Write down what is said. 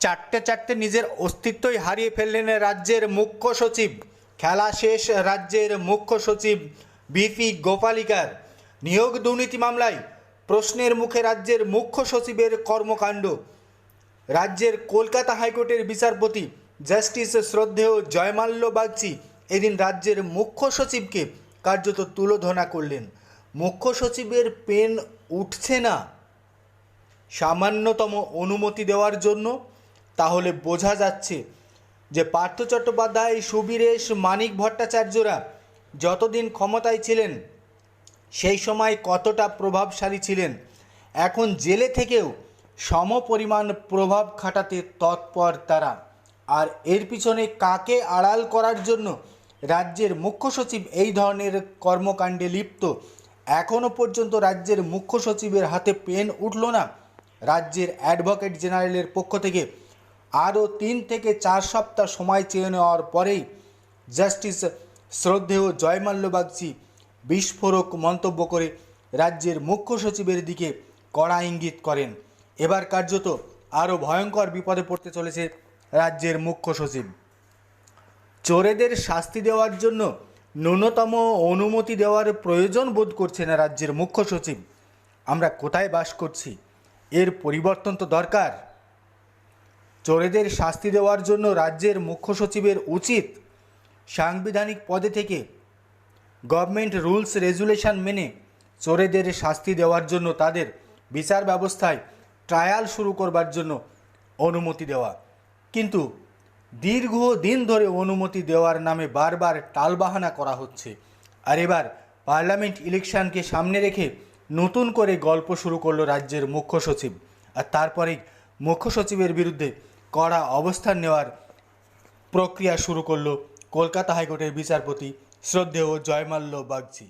চারটে চারটে নিজের অস্তিত্বই হারিয়ে ফেললেন রাজ্যের মুখ্য সচিব। খেলা শেষ, রাজ্যের মুখ্য সচিব বিপি গোপালিকার। নিয়োগ দুর্নীতি মামলায় প্রশ্নের মুখে রাজ্যের মুখ্য সচিবের কর্মকাণ্ড। রাজ্যের কলকাতা হাইকোর্টের বিচারপতি জাস্টিস শ্রদ্ধেয় জয়মাল্য বাগচি এদিন রাজ্যের মুখ্য সচিবকে কার্যত তুলোধনা করলেন। মুখ্য সচিবের পেন উঠছে না। সামান্যতম অনুমতি দেওয়ার জন্য তাহলে বোঝা যাচ্ছে যে পার্থ চট্টোপাধ্যায়, সুবীরেশ, মানিক ভট্টাচার্যরা যতদিন ক্ষমতায় ছিলেন, সেই সময় কতটা প্রভাবশালী ছিলেন। এখন জেলে থেকেও সমপরিমাণ প্রভাব খাটাতে তৎপর তারা। আর এর পিছনে কাকে আড়াল করার জন্য রাজ্যের মুখ্য সচিব এই ধরনের কর্মকাণ্ডে লিপ্ত এখনও পর্যন্ত রাজ্যের মুখ্য সচিবের হাতে পেন উঠল না। রাজ্যের অ্যাডভোকেট জেনারেলের পক্ষ থেকে আরও তিন থেকে চার সপ্তাহ সময় চেয়ে নেওয়ার পরেই জাস্টিস শ্রদ্ধেয় জয়মাল্য বাগচি বিস্ফোরক মন্তব্য করে রাজ্যের মুখ্য সচিবের দিকে কড়া ইঙ্গিত করেন। এবার কার্যত আরও ভয়ঙ্কর বিপদে পড়তে চলেছে রাজ্যের মুখ্য সচিব। চোরেদের শাস্তি দেওয়ার জন্য ন্যূনতম অনুমতি দেওয়ার প্রয়োজন বোধ করছে না রাজ্যের মুখ্য সচিব। আমরা কোথায় বাস করছি? এর পরিবর্তন তো দরকার। চোরেদের শাস্তি দেওয়ার জন্য রাজ্যের মুখ্য সচিবের উচিত সাংবিধানিক পদে থেকে গভর্নমেন্ট রুলস রেজুলেশন মেনে চোরেদের শাস্তি দেওয়ার জন্য তাদের বিচার ব্যবস্থায় ট্রায়াল শুরু করবার জন্য অনুমতি দেওয়া। কিন্তু দীর্ঘ দিন ধরে অনুমতি দেওয়ার নামে বারবার টালবাহানা করা হচ্ছে। আর এবার পার্লামেন্ট ইলেকশনকে সামনে রেখে নতুন করে গল্প শুরু করল রাজ্যের মুখ্য সচিব। আর তারপরেই মুখ্য সচিবের বিরুদ্ধে কড়া অবস্থান নেওয়ার প্রক্রিয়া শুরু করল কলকাতা হাইকোর্টের বিচারপতি শ্রদ্ধেয় জয়মাল্য বাগচি।